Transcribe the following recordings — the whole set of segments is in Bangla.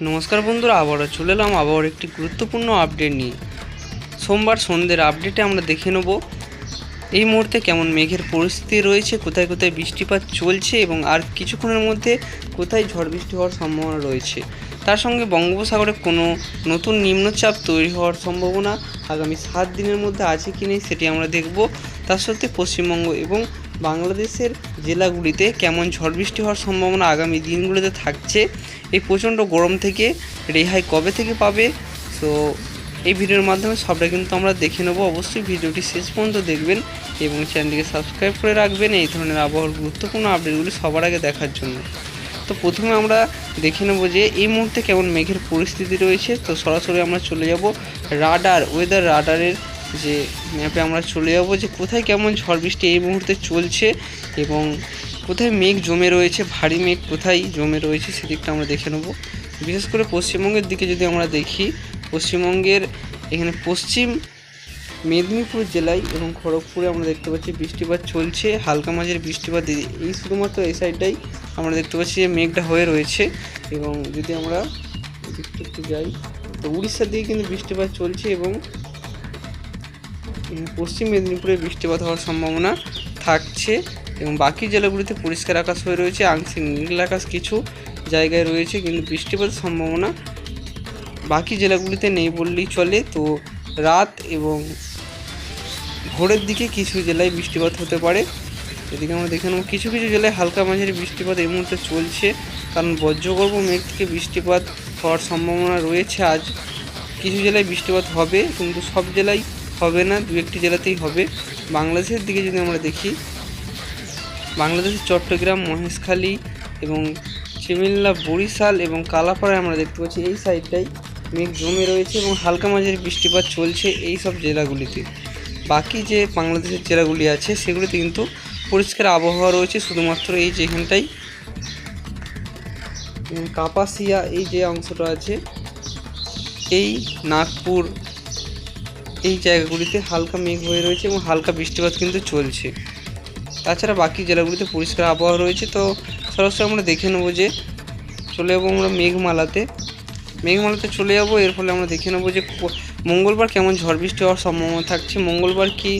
নমস্কার বন্ধুরা, আবারও চলে এলাম আবার একটি গুরুত্বপূর্ণ আপডেট নিয়ে। সোমবার সন্ধ্যের আপডেটে আমরা দেখে নেব এই মুহূর্তে কেমন মেঘের পরিস্থিতি রয়েছে, কোথায় কোথায় বৃষ্টিপাত চলছে এবং আর কিছুক্ষণের মধ্যে কোথায় ঝড় বৃষ্টি হওয়ার সম্ভাবনা রয়েছে। তার সঙ্গে বঙ্গোপসাগরে কোনো নতুন নিম্নচাপ তৈরি হওয়ার সম্ভাবনা আগামী সাত দিনের মধ্যে আছে কি নেই সেটি আমরা দেখব। তার সাথে পশ্চিমবঙ্গ এবং বাংলাদেশের জেলাগুলিতে কেমন ঝড় বৃষ্টি হওয়ার সম্ভাবনা আগামী দিনগুলিতে থাকছে এই প্রচণ্ড গরম থেকে, রেহাই কবে থেকে পাবে? সো এই ভিডিওর মাধ্যমে সবটা কিন্তু আমরা দেখে নেব। অবশ্যই ভিডিওটি শেষ পর্যন্ত দেখবেন এবং চ্যানেলটিকে সাবস্ক্রাইব করে রাখবেন। এই ধরনের আবহাওয়ার গুরুত্বপূর্ণ আপডেটগুলি সবার আগে দেখার জন্য। তো প্রথমে আমরা দেখে নেব যে, এই মুহূর্তে কেমন মেঘের পরিস্থিতি রয়েছে। তো সরাসরি আমরা চলে যাব রাডার ওয়েদার রাডারের যে ম্যাপে আমরা চলে যাব যে কোথায় কেমন ঝড় বৃষ্টি এই মুহূর্তে চলছে এবং কোথায় মেঘ জমে রয়েছে, ভারী মেঘ কোথায় জমে রয়েছে সেদিকটা আমরা দেখে নেব। বিশেষ করে পশ্চিমবঙ্গের দিকে যদি আমরা দেখি, পশ্চিমবঙ্গের এখানে পশ্চিম মেদিনীপুর জেলায় এবং খড়গপুরে আমরা দেখতে পাচ্ছি বৃষ্টিপাত চলছে, হালকা মাঝের বৃষ্টিপাত এই- শুধুমাত্র এই সাইডটাই আমরা দেখতে পাচ্ছি যে মেঘটা হয়ে রয়েছে এবং যদি আমরা একটু যাই, তো উড়িষ্যার দিকে কিন্তু বৃষ্টিপাত চলছে এবং পশ্চিম মেদিনীপুরে বৃষ্টিপাত হওয়ার সম্ভাবনা থাকছে। এবং বাকি জেলাগুলিতে পরিষ্কার আকাশ হয়ে রয়েছে, আংশিক নীল আকাশ কিছু জায়গায় রয়েছে কিন্তু বৃষ্টিপাতের সম্ভাবনা বাকি জেলাগুলিতে নেই বললেই চলে। তো রাত এবং ভোরের দিকে কিছু জেলায় বৃষ্টিপাত হতে পারে। এদিকে আমরা দেখে নেব, কিছু কিছু জেলায় হালকা মাঝারি বৃষ্টিপাত এই মুহূর্তে চলছে কারণ বজ্রগর্ভ মেঘ থেকে বৃষ্টিপাত হওয়ার সম্ভাবনা রয়েছে। আজ কিছু জেলায় বৃষ্টিপাত হবে কিন্তু সব জেলায় হবে না দু একটি জেলাতেই হবে। বাংলাদেশের দিকে যদি আমরা দেখি বাংলাদেশের চট্টগ্রাম, মহেশখালী এবং চিমিল্লা, বরিশাল এবং কালাপাড়ায় আমরা দেখতে পাচ্ছি এই সাইডটাই মেঘ জমে রয়েছে এবং হালকা মাঝের বৃষ্টিপাত চলছে এই সব জেলাগুলিতে। বাকি যে বাংলাদেশের জেলাগুলি আছে, সেগুলিতে কিন্তু পরিষ্কার আবহাওয়া রয়েছে, শুধুমাত্র এই যেখানটাই কাপাসিয়া, এই যে অংশটা আছে, এই নাগপুর, এই জায়গাগুলিতে হালকা মেঘ হয়ে রয়েছে এবং হালকা বৃষ্টিপাত কিন্তু চলছে। তাছাড়া বাকি জেলাগুলিতে পরিষ্কার আবহাওয়া রয়েছে, তো সরাসরি আমরা দেখে নেব যে চলে যাব আমরা মেঘমালাতে। মেঘমালাতে চলে যাব, এর ফলে আমরা দেখে নেব যে মঙ্গলবার কেমন ঝড় বৃষ্টি হওয়ার সম্ভাবনা থাকছে, মঙ্গলবার কি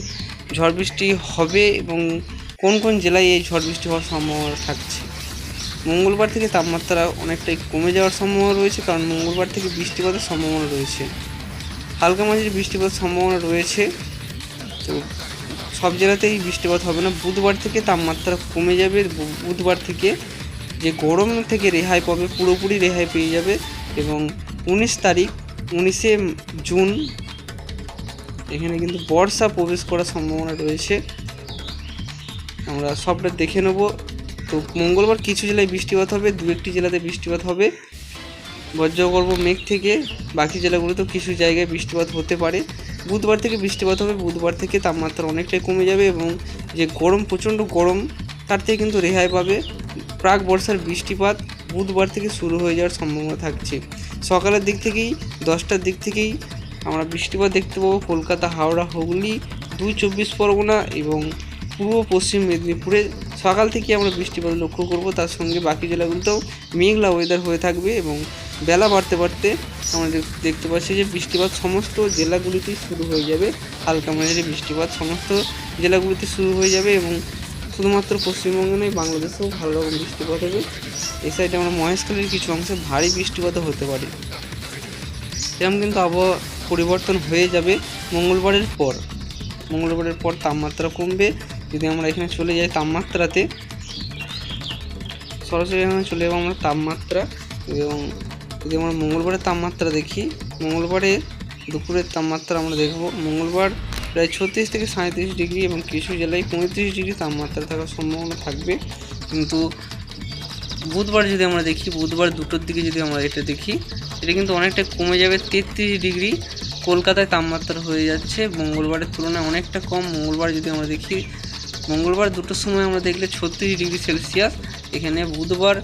ঝড় বৃষ্টি হবে এবং কোন কোন জেলায় এই ঝড় বৃষ্টি হওয়ার সম্ভাবনা থাকছে? মঙ্গলবার থেকে তাপমাত্রা অনেকটাই কমে যাওয়ার সম্ভাবনা রয়েছে, কারণ মঙ্গলবার থেকে বৃষ্টিপাতের সম্ভাবনা রয়েছে। হালকা মাঝারি বৃষ্টিপাতের সম্ভাবনা রয়েছে। তো সব জেলাতেই বৃষ্টিপাত হবে না। বুধবার থেকে তাপমাত্রা কমে যাবে। বুধবার থেকে যে গরম থেকে রেহাই পাবে, পুরোপুরি রেহাই পেয়ে যাবে এবং উনিশ তারিখ, উনিশে জুন এখানে কিন্তু বর্ষা প্রবেশ করার সম্ভাবনা রয়েছে। আমরা সবটা দেখে নেব। তো মঙ্গলবার কিছু জেলায় বৃষ্টিপাত হবে, দু একটি জেলাতে বৃষ্টিপাত হবে। বজ্রগর্ভ মেঘ থেকে বাকি জেলাগুলোতেও কিছু জায়গায় বৃষ্টিপাত হতে পারে। বুধবার থেকে বৃষ্টিপাত হবে। বুধবার থেকে তাপমাত্রা অনেকটাই কমে যাবে এবং যে গরম, প্রচণ্ড গরম, তার থেকে কিন্তু রেহাই পাবে প্রাক বর্ষার বৃষ্টিপাত। বুধবার থেকে শুরু হয়ে যাওয়ার সম্ভাবনা থাকছে। সকালের দিক থেকেই, দশটার দিক থেকেই আমরা বৃষ্টিপাত দেখতে পাবো। কলকাতা, হাওড়া, হুগলি, দুই চব্বিশ পরগনা এবং পূর্ব পশ্চিম মেদিনীপুরে। সকাল থেকে আমরা বৃষ্টিপাত লক্ষ্য করব। তার সঙ্গে বাকি জেলাগুলোতেও মেঘলা ওয়েদার হয়ে থাকবে এবং বেলা বাড়তে বাড়তে আমরা দেখতে পাচ্ছি যে বৃষ্টিপাত সমস্ত জেলাগুলিতেই শুরু হয়ে যাবে। হালকা মাঝারি বৃষ্টিপাত সমস্ত জেলাগুলিতে শুরু হয়ে যাবে এবং শুধুমাত্র পশ্চিমবঙ্গে নয়, বাংলাদেশেও ভালো রকম বৃষ্টিপাত হবে। এই সাইডে আমরা মহেশখালীর কিছু অংশে ভারী বৃষ্টিপাতও হতে পারে। এরকম কিন্তু আবহাওয়া পরিবর্তন হয়ে যাবে মঙ্গলবারের পর। মঙ্গলবারের পর তাপমাত্রা কমবে। যদি আমরা এখানে চলে যাই তাপমাত্রাতে, সরাসরি এখানে চলে যাব আমরা তাপমাত্রা এবং যদি আমরা মঙ্গলবারের তাপমাত্রা দেখি, মঙ্গলবারে দুপুরের তাপমাত্রা আমরা দেখব মঙ্গলবার প্রায় ছত্রিশ থেকে সাঁত্রিশ ডিগ্রি এবং কিছু জেলায় পঁয়ত্রিশ ডিগ্রি তাপমাত্রা থাকার সম্ভাবনা থাকবে। কিন্তু বুধবার যদি আমরা দেখি, বুধবার দুটোর দিকে যদি আমরা এটা দেখি, এটা কিন্তু অনেকটা কমে যাবে, তেত্রিশ ডিগ্রি কলকাতায় তাপমাত্রা হয়ে যাচ্ছে। মঙ্গলবারের তুলনায় অনেকটা কম। মঙ্গলবার যদি আমরা দেখি, মঙ্গলবার দুটোর সময় আমরা দেখলে ছত্রিশ ডিগ্রি সেলসিয়াস। এখানে বুধবার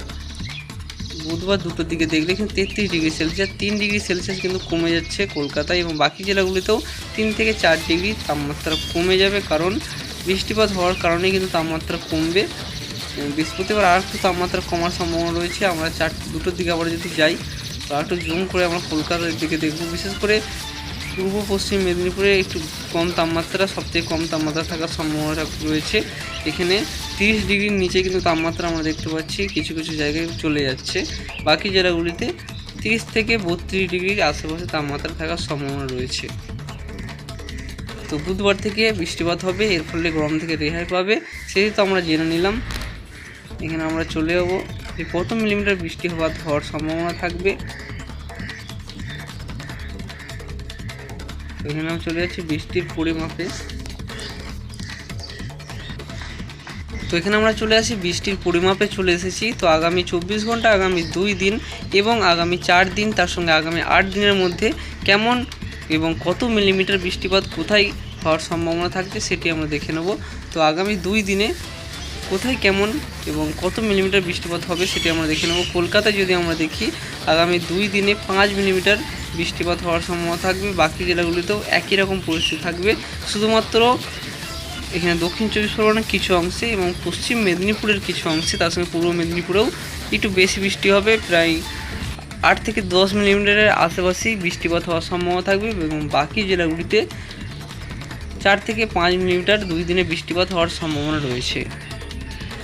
বুধবার দুটোর দিকে দেখলে কিন্তু তেত্রিশ ডিগ্রি সেলসিয়াস, তিন ডিগ্রি সেলসিয়াস কিন্তু কমে যাচ্ছে কলকাতায় এবং বাকি জেলাগুলিতেও তিন থেকে চার ডিগ্রি তাপমাত্রা কমে যাবে কারণ বৃষ্টিপাত হওয়ার কারণে কিন্তু তাপমাত্রা কমবে। বৃহস্পতিবার আর একটু তাপমাত্রা কমার সম্ভাবনা রয়েছে। আমরা চার, দুটোর দিকে আবার যদি যাই তো আর একটু জুম করে আমরা কলকাতার দিকে দেখব। বিশেষ করে পূর্ব পশ্চিম মেদিনীপুরে একটু কম তাপমাত্রা সবথেকে কম তাপমাত্রা থাকার সম্ভাবনা রয়েছে। এখানে তিরিশ ডিগ্রির নিচে কিন্তু তাপমাত্রা আমরা দেখতে পাচ্ছি, কিছু কিছু জায়গায় চলে যাচ্ছে। বাকি জেলাগুলিতে তিরিশ থেকে বত্রিশ ডিগ্রির আশেপাশে তাপমাত্রা থাকার সম্ভাবনা রয়েছে। তো বুধবার থেকে বৃষ্টিপাত হবে, এর ফলে গরম থেকে রেহাই পাবে। সেই তো আমরা জেনে নিলাম। এখানে আমরা চলে যাব। যে কত মিলিমিটার বৃষ্টি হওয়ার হওয়ার সম্ভাবনা থাকবে। এখানে আমি চলে যাচ্ছি বৃষ্টির পরিমাপে। তো এখানে আমরা চলে আসি, বৃষ্টির পরিমাপে চলে এসেছি। তো আগামী চব্বিশ ঘণ্টা, আগামী দুই দিন এবং আগামী চার দিন, তার সঙ্গে আগামী আট দিনের মধ্যে কেমন এবং কত মিলিমিটার বৃষ্টিপাত কোথায় হওয়ার সম্ভাবনা থাকছে সেটি আমরা দেখে নেব। তো আগামী দুই দিনে কোথায় কেমন এবং কত মিলিমিটার বৃষ্টিপাত হবে সেটি আমরা দেখে নেব। কলকাতায় যদি আমরা দেখি, আগামী দুই দিনে পাঁচ মিলিমিটার বৃষ্টিপাত হওয়ার সম্ভাবনা থাকবে। বাকি জেলাগুলিতেও একই রকম পরিস্থিতি থাকবে। শুধুমাত্র এখানে দক্ষিণ চব্বিশ পরগনার কিছু অংশে এবং পশ্চিম মেদিনীপুরের কিছু অংশে, তার সঙ্গে পূর্ব মেদিনীপুরেও একটু বেশি বৃষ্টি হবে। প্রায় আট থেকে দশ মিলিমিটারের আশেপাশেই বৃষ্টিপাত হওয়ার সম্ভাবনা থাকবে এবং বাকি জেলাগুলিতে চার থেকে পাঁচ মিলিমিটার দুই দিনে বৃষ্টিপাত হওয়ার সম্ভাবনা রয়েছে।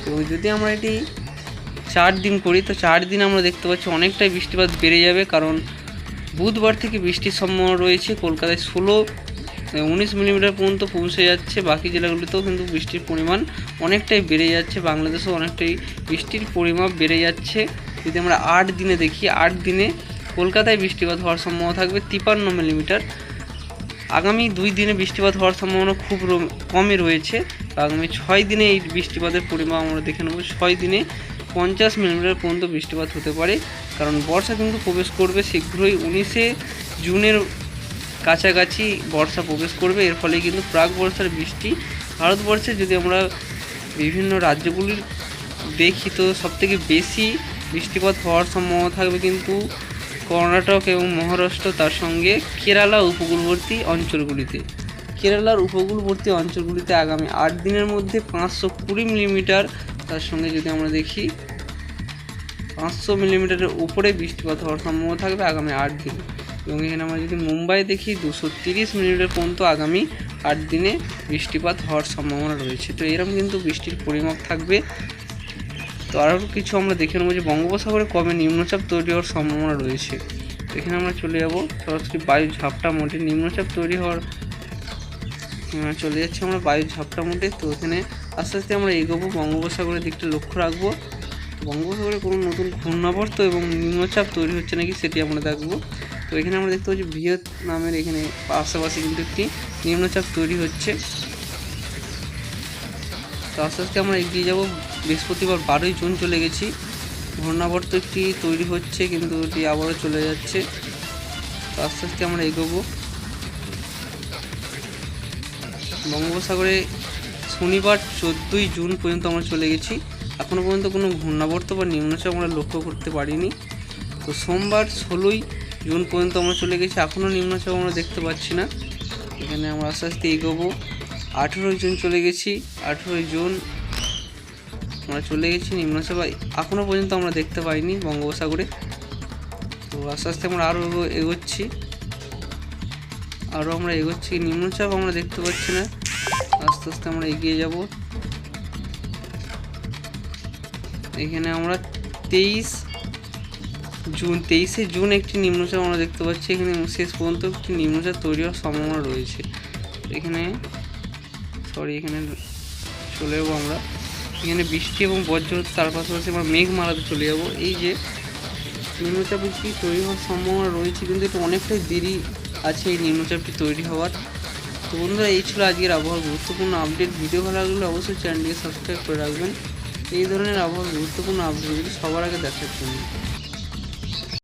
তো যদি আমরা এটি চার দিন করি, তো চার দিন আমরা দেখতে পাচ্ছি অনেকটাই বৃষ্টিপাত বেড়ে যাবে, কারণ বুধবার থেকে বৃষ্টির সম্ভাবনা রয়েছে। কলকাতায় ষোলো উনিশ মিলিমিটার পর্যন্ত পৌঁছে যাচ্ছে। বাকি জেলাগুলিতেও কিন্তু বৃষ্টির পরিমাণ অনেকটাই বেড়ে যাচ্ছে। বাংলাদেশেও অনেকটাই বৃষ্টির পরিমাপ বেড়ে যাচ্ছে। যদি আমরা আট দিনে দেখি, আট দিনে কলকাতায় বৃষ্টিপাত হওয়ার সম্ভাবনা থাকবে তিপান্ন মিলিমিটার। আগামী দুই দিনে বৃষ্টিপাত হওয়ার সম্ভাবনা খুব কমই রয়েছে। আগামী ছয় দিনে এই বৃষ্টিপাতের পরিমাণ আমরা দেখে নেব। ছয় দিনে পঞ্চাশ মিলিমিটার পর্যন্ত বৃষ্টিপাত হতে পারে, কারণ বর্ষা কিন্তু প্রবেশ করবে শীঘ্রই উনিশে জুনের কাছাকাছি বর্ষা প্রবেশ করবে। এর ফলে কিন্তু প্রাক বর্ষার বৃষ্টি ভারতবর্ষে যদি আমরা বিভিন্ন রাজ্যগুলির দেখি, তো সবথেকে বেশি বৃষ্টিপাত হওয়ার সম্ভাবনা থাকবে কিন্তু কর্ণাটক এবং মহারাষ্ট্র, তার সঙ্গে কেরালা উপকূলবর্তী অঞ্চলগুলিতে। কেরালার উপকূলবর্তী অঞ্চলগুলিতে আগামী আট দিনের মধ্যে পাঁচশো কুড়ি মিলিমিটার, তার সঙ্গে যদি আমরা দেখি, পাঁচশো মিলিমিটারের উপরে বৃষ্টিপাত হওয়ার সম্ভাবনা থাকবে আগামী আট দিন। এবং এখানে আমরা যদি মুম্বাই দেখি, দুশো তিরিশ মিলিমিটার পর্যন্ত আগামী আট দিনে বৃষ্টিপাত হওয়ার সম্ভাবনা রয়েছে। তো এরকম কিন্তু বৃষ্টির পরিমাপ থাকবে। তো আরও কিছু আমরা দেখে নেব যে বঙ্গোপসাগরে কবে নিম্নচাপ তৈরি হওয়ার সম্ভাবনা রয়েছে। এখানে আমরা চলে যাব। সরাসরি বায়ু ঝাপটা মোটে নিম্নচাপ তৈরি হওয়ার চলে যাচ্ছে আমরা বায়ু ঝাপটা মোটে তো এখানে আস্তে আস্তে আমরা এগোবো, বঙ্গোপসাগরের দিকটা লক্ষ্য রাখব। বঙ্গোপসাগরে কোনো নতুন ঘূর্ণাবর্ত এবং নিম্নচাপ তৈরি হচ্ছে নাকি সেটি আমরা দেখব। তো এখানে আমরা দেখতে পাচ্ছি ভিয়েতনামের এখানে আশেপাশে কিন্তু একটি নিম্নচাপ তৈরি হচ্ছে। তো আস্তে আস্তে আমরা এগিয়ে যাব। বৃহস্পতিবার বারোই জুন চলে গেছি। ঘূর্ণাবর্ত একটি তৈরি হচ্ছে কিন্তু এটি আবারও চলে যাচ্ছে। তো আস্তে আস্তে আমরা এগোবো। বঙ্গোপসাগরে শনিবার চোদ্দোই জুন পর্যন্ত আমরা চলে গেছি। এখনও পর্যন্ত কোনো ঘূর্ণাবর্ত বা নিম্নচাপ আমরা লক্ষ্য করতে পারিনি। তো সোমবার ষোলোই জুন পর্যন্ত আমরা চলে গেছি। এখনও নিম্নচাপ আমরা দেখতে পাচ্ছি না। এখানে আমরা আস্তে আস্তে এগোবো। আঠেরোই জুন চলে গেছি। আঠেরোই জুন আমরা চলে গেছি নিম্নচাপ। এখনও পর্যন্ত আমরা দেখতে পাইনি বঙ্গোপসাগরে। তো আস্তে আস্তে আমরা আরও এগো- এগোচ্ছি। আরও আমরা এগোচ্ছি। নিম্নচাপ আমরা দেখতে পাচ্ছি না। আস্তে আস্তে আমরা এগিয়ে যাব। এখানে আমরা তেইশ জুন, তেইশে জুন একটি নিম্নচাপ আমরা দেখতে পাচ্ছি। এখানে শেষ পর্যন্ত একটি নিম্নচাপ তৈরি হওয়ার সম্ভাবনা রয়েছে। এখানে সরি এখানে চলে যাব আমরা। এখানে বৃষ্টি এবং বজ্র তার পাশাপাশি আমরা মেঘমালাতে চলে যাব। এই যে নিম্নচাপটি তৈরি হওয়ার সম্ভাবনা রয়েছে, কিন্তু এটা অনেকটাই দেরি আছে এই নিম্নচাপটি তৈরি হওয়ার। তো বন্ধুরা, এই ছিল আজকের আবহাওয়ার গুরুত্বপূর্ণ আপডেট ভিডিও ভালো লাগলে অবশ্যই চ্যানেলটিকে সাবস্ক্রাইব করে রাখবেন। এই ধরনের আবহাওয়ার গুরুত্বপূর্ণ আপডেটগুলি সবার আগে দেখার জন্য।